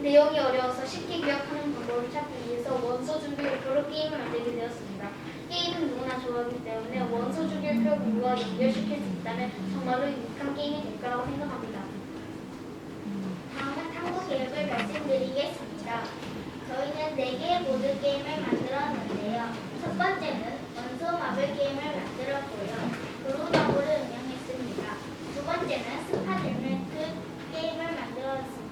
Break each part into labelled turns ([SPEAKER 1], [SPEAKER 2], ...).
[SPEAKER 1] 내용이 어려워서 쉽게 기억하는 방법을 찾기 위해서 원소 주기율표로 게임을 만들게 되었습니다. 게임은 누구나 좋아하기 때문에 원소 주기율표 공부와 연결시킬 수 있다면 정말로 유익한 게임이 될 거라고 생각합니다.
[SPEAKER 2] 다음은 탐구 계획을 말씀드리겠습니다. 저희는 4개의 보드게임을 만들었는데요. 첫 번째는 원소 마블 게임을 만들었고요. 브루더블을 운영했습니다. 두 번째는 스파들멘트 게임을 만들었습니다.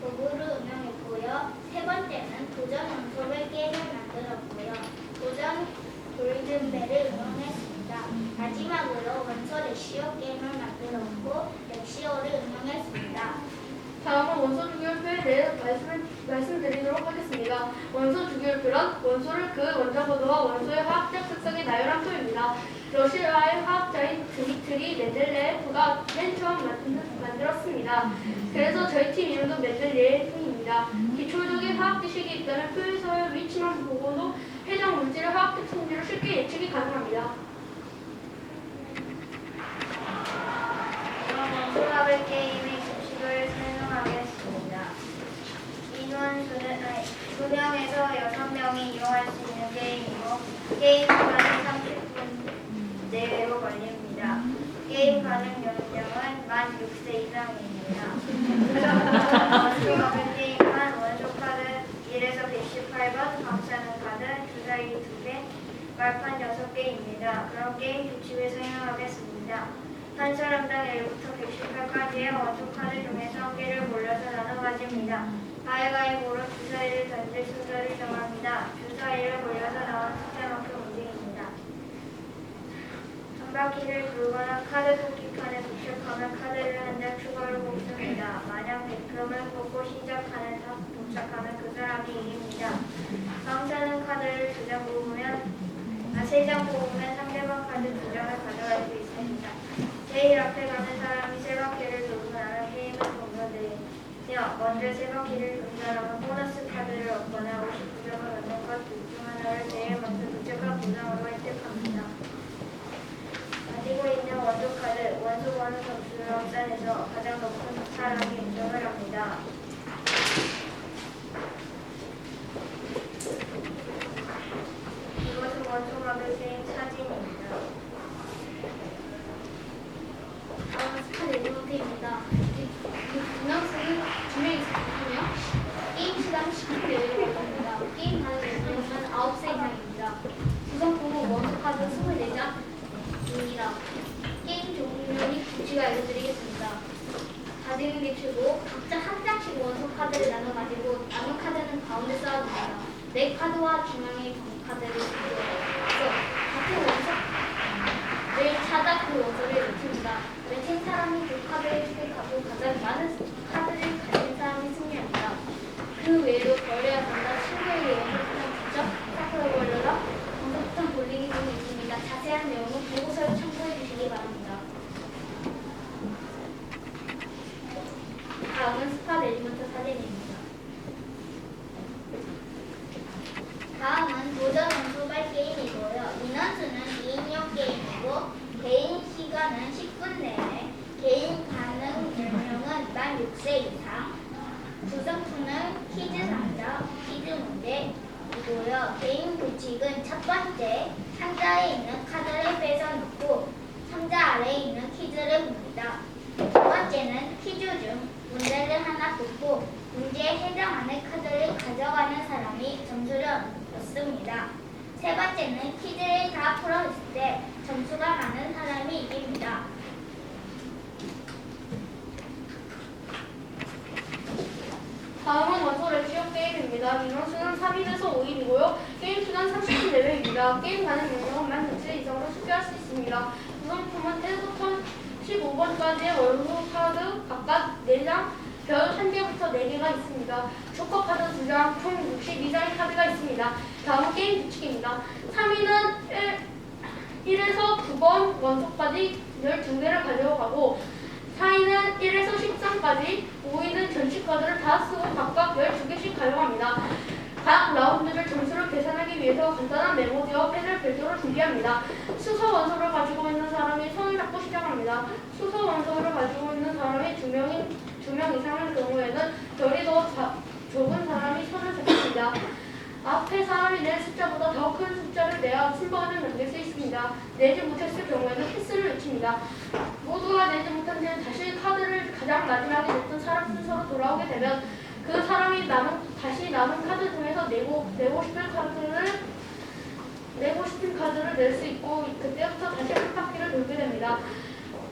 [SPEAKER 2] 도구를 운영했고요. 세 번째는 도전 원소별 게임을 만들었고요. 도전 골든벨을 운영했습니다. 마지막으로 원소 레시오 게임을 만들었고 레시오를 운영했습니다.
[SPEAKER 1] 다음은 원소 주기율표에 대해 말씀을, 말씀드리도록 하겠습니다. 원소 주기율표란 원소를 그 원자번호와 원소의 화학적 특성의 나열한 표입니다. 러시아의 화학자인 드미트리 멘델레프가 맨 처음 만들, 만들었습니다. 그래서 저희 팀 이름도 멘델레프입니다. 기초적인 화학 지식이 있다면 표에서의 위치만 보고도 해당 물질의 화학적 성질을 쉽게 예측이 가능합니다.
[SPEAKER 2] 수학을 게임 2명에서 6명이 이용할 수 있는 게임이고 게임 시간은 30분 내외로 걸립니다. 게임 가능 연령은 만 6세 이상입니다. 원수 먹은 게임은 원조 카드 1에서 118번, 방사능 22개, 말판 6개입니다. 그럼 게임 규칙을 설명하겠습니다. 한 사람당 1부터 118까지의 원조카를 통해서 깨를 몰려서 나눠 가집니다. 가위가위보로 주사위를 던질 순서를 정합니다. 주사위를 골라서 나온 숫자만큼 움직입니다. 한 바퀴를 돌거나 카드 뽑기판에 도착하면 카드를 한 장 추가로 뽑습니다. 만약 100금을 뽑고 시작하는 사- 도착하면 그 사람이 이깁니다. 강사는 카드를 두 장 뽑으면 아, 세장 뽑으면 상대방 카드 두 장을 가져갈 수 있습니다. 제일 앞에 가는 사람이 세 바퀴를 돌고 나면 게임은 종료되며 먼저 세 돈 사람은 보너스 카드를 얻거나 59점을 얻는 것 둘중 하나를 제일 먼저 도착한 보상으로 획득합니다. 가지고 있는 원소 카드, 원소 번호 점수를 합산해서 가장 높은 사람이 인정을 합니다. 이것은 원소 마블 게임 사진입니다.
[SPEAKER 1] 다음은 스타 레지먼트입니다. 분명수는 두 명이 있으며 게임 시간 10분 내외로 걸립니다. 게임 가능 연령은 9세 이상입니다. 구성품은 원소 카드 24장입니다. 게임 종류의 규칙을 알려드리겠습니다. 가지는 게 최고 각자 한 장씩 원소 카드를 나눠 가지고 남은 카드는 가운데 쌓아둡니다. 네 카드와 중앙의 경 카드를 가져서 같은 원소를 찾아 그 원소를 놓칩니다. 외친 사람이 그 카드를 획득하고 가장 많은 카드를 가진 사람이 승리합니다. 그 외에도 벌레야 간다, 친구에게 원소부탄 직접 사크로 벌려라, 원소부탄 볼링이 등이 있습니다. 자세한 내용은 보고서를 참고해 주시기 바랍니다. 다음은 스파 내리먼트 사진입니다.
[SPEAKER 2] 다음은 도전 원소발 게임이고요. 인원수는 2인용 게임이고 개인 시간은 10분 내외, 개인 가능 연령은 만 6세 이상, 구성품은 퀴즈 상자, 퀴즈 문제이고요. 게임 규칙은 첫 번째, 상자에 있는 카드를 빼서 놓고 상자 아래에 있는 퀴즈를 봅니다. 두 번째는 퀴즈 중 문제를 하나 뽑고 문제에 해당하는 카드를 가져가는 사람이 점수를 얻습니다. 세 번째는 퀴즈를 다 풀었을 때 점수가 많은 사람이 이깁니다.
[SPEAKER 1] 다음은 원소 레시오 게임입니다. 인원수는 3인에서 5인이고요. 게임 시간 30분 내외입니다. 게임 가능 연령은 만 6세 이상으로 쉽게 할수 있습니다. 구성품은 1부터 15번까지의 원소 카드 각각 4장, 별 1장 있습니다. 카드 2장, 총 62장의 카드가 있습니다. 다음은 게임 규칙입니다. 3위는 1, 1에서 9번 원소까지 12개를 가져가고 4위는 1에서 13까지 5위는 전시 카드를 다 쓰고 각각 12개씩 가져갑니다. 각 라운드를 점수를 계산하기 위해서 간단한 메모지와 펜을 별도로 준비합니다. 수서 원소를 가지고 있는 사람이 손을 잡고 시작합니다. 수서 원소를 가지고 있는 사람이 두 명인 두 명 이상의 경우에는 별이 더 자- 적은 사람이 손을 잡습니다. 앞에 사람이 낸 숫자보다 더 큰 숫자를 내야 순번을 남길 수 있습니다. 내지 못했을 경우에는 패스를 외칩니다. 모두가 내지 못한 뒤에 다시 카드를 가장 마지막에 냈던 사람 순서로 돌아오게 되면 그 사람이 남은 다시 남은 카드 중에서 내고 내고 싶은 카드를 내고 싶은 카드를 낼 수 있고 그때부터 다시 한 바퀴를 돌게 됩니다.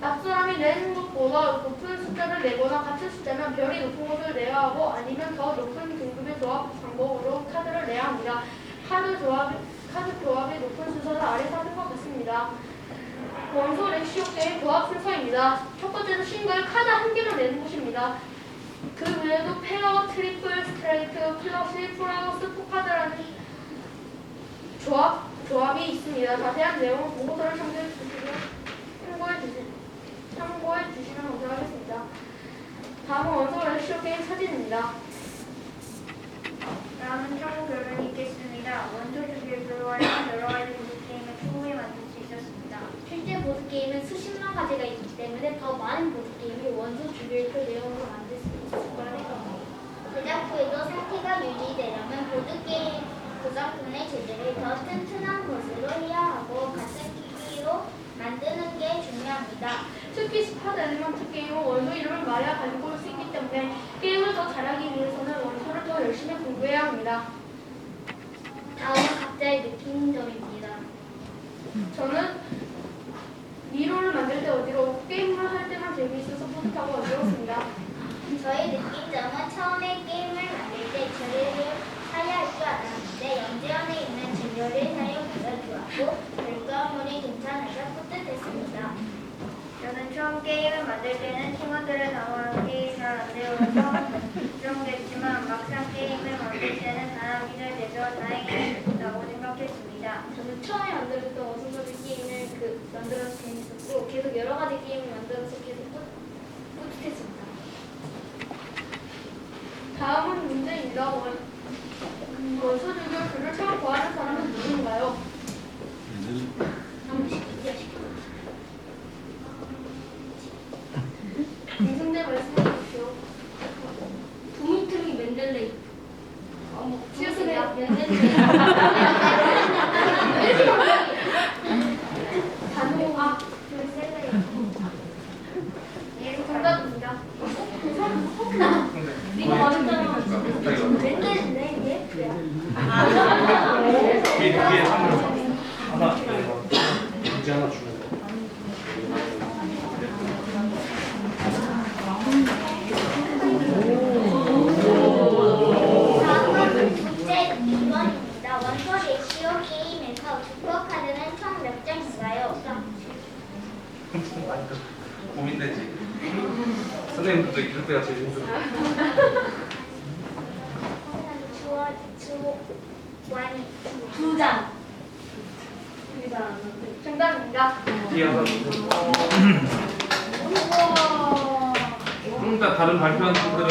[SPEAKER 1] 앞 사람이 낸 것보다 높은 숫자를 내거나 같은 숫자면 별이 높은 것을 내야 하고 아니면 더 높은 등급의 조합 방법으로 카드를 내야 합니다. 카드 조합 카드 조합의 높은 순서는 아래 사진과 같습니다. 원소 렉시오 게임 조합 순서입니다. 첫 번째는 싱글 카드 한 개만 내는 것입니다. 그 외에도 페어, 트리플, 스트레이트, 플러시, 플러스, 포카드라는 조합, 조합이 있습니다. 자세한 내용은 보고서를 참고해 주시고 참고해 주시, 참고해 주시면 감사하겠습니다. 다음은 원소 렉시오 게임 사진입니다.
[SPEAKER 2] 다음은 청구 결론이 있겠습니다. 원소 주기를 교류하여 여러 가지 보드게임을 충분히 만들 수 있었습니다.
[SPEAKER 3] 실제 보드게임은 수십만 가지가 있기 때문에 더 많은 보드게임을 원소 주기율표 내용으로 만들 수 있을 거라는 겁니다. 제작 후에도 상태가 유지되려면 보드게임 구성품의 재질을 더 튼튼한 것으로 해야 하고 같은 크기로 만드는 게 중요합니다.
[SPEAKER 1] 특히 스파드 엘리먼트 게임은 원소 이름을 말해야 가지고 올 수 있기 때문에 게임을 더 잘하기 위해서는 원소를 더 열심히 공부해야 합니다.
[SPEAKER 3] 다음은 각자의 느낀 점입니다.
[SPEAKER 1] 저는 미로를 만들 때 어디로 게임을 할 때만 재미있어서 뿌듯하고 어지럽습니다.
[SPEAKER 3] 저의 느낀 점은 처음에 게임을 만들 때 재료를 사야 할줄 알았는데 영재원에 있는 재료를 사용해서 좋았고 결과물이 괜찮아서 뿌듯했습니다.
[SPEAKER 2] 저는 처음 게임을 만들 때는 팀원들의 당황이 잘안 되어서 걱정됐지만 막상 게임을 만들 때는 잘 돼서 다행이다고 생각했습니다.
[SPEAKER 3] 저는 처음에 만들었던 어성거리 게임을 그 만들어서 재밌었고 계속 여러 가지 게임을 만들어서 계속 뿌, 뿌듯했습니다.
[SPEAKER 1] 다음은 문제입니다. 원, 원소 주교 글을 처음 구하는 사람은 누구인가요? 김승재 말씀해 주십시오.
[SPEAKER 3] 두미트리 맨델레이. 어머,
[SPEAKER 1] 치우세요.
[SPEAKER 3] 맨델레이.
[SPEAKER 1] 단호가
[SPEAKER 2] 예,
[SPEAKER 1] 정답입니다.
[SPEAKER 3] 네가 말했잖아.
[SPEAKER 1] 맨날 네, 예?
[SPEAKER 4] 뒤에 뒤에 하나 하나 문제 하나 주면 돼.
[SPEAKER 3] 다음은 국제 2번입니다. 원소 레시오 게임에서 주퍼 카드는 총 몇 장인가요?
[SPEAKER 4] 고민되지. 선생님들도 이럴 때가 제일 힘들어.
[SPEAKER 3] 주어 주 완이
[SPEAKER 1] 두 장. 정답입니다.
[SPEAKER 4] 주면
[SPEAKER 1] 우와.
[SPEAKER 4] 다른 발표한 친구들은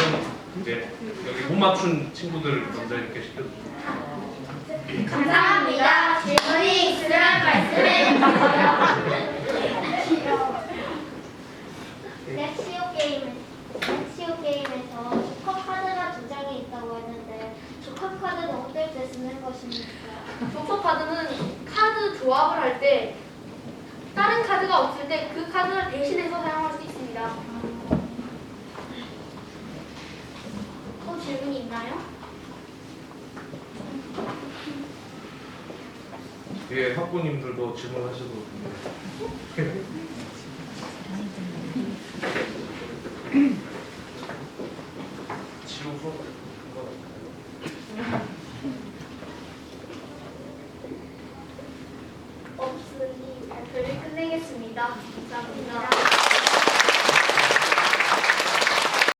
[SPEAKER 4] 이제 여기 못 맞춘 친구들 먼저 이렇게 시켜주세요.
[SPEAKER 3] 감사합니다. 질문이 있으면 말씀해 주세요. 렉시오 게임 렉시오 게임에서 조커 카드가 두 장이 있다고 했는데 조커 카드는 어떨 때 쓰는 것입니까?
[SPEAKER 1] 조커 카드는 카드 조합을 할 때 다른 카드가 없을 때 그 카드를 대신해서 사용할 수 있습니다.
[SPEAKER 3] 또 질문이 있나요?
[SPEAKER 4] 뒤에 학부님들도 질문하셔도
[SPEAKER 3] 됩니다.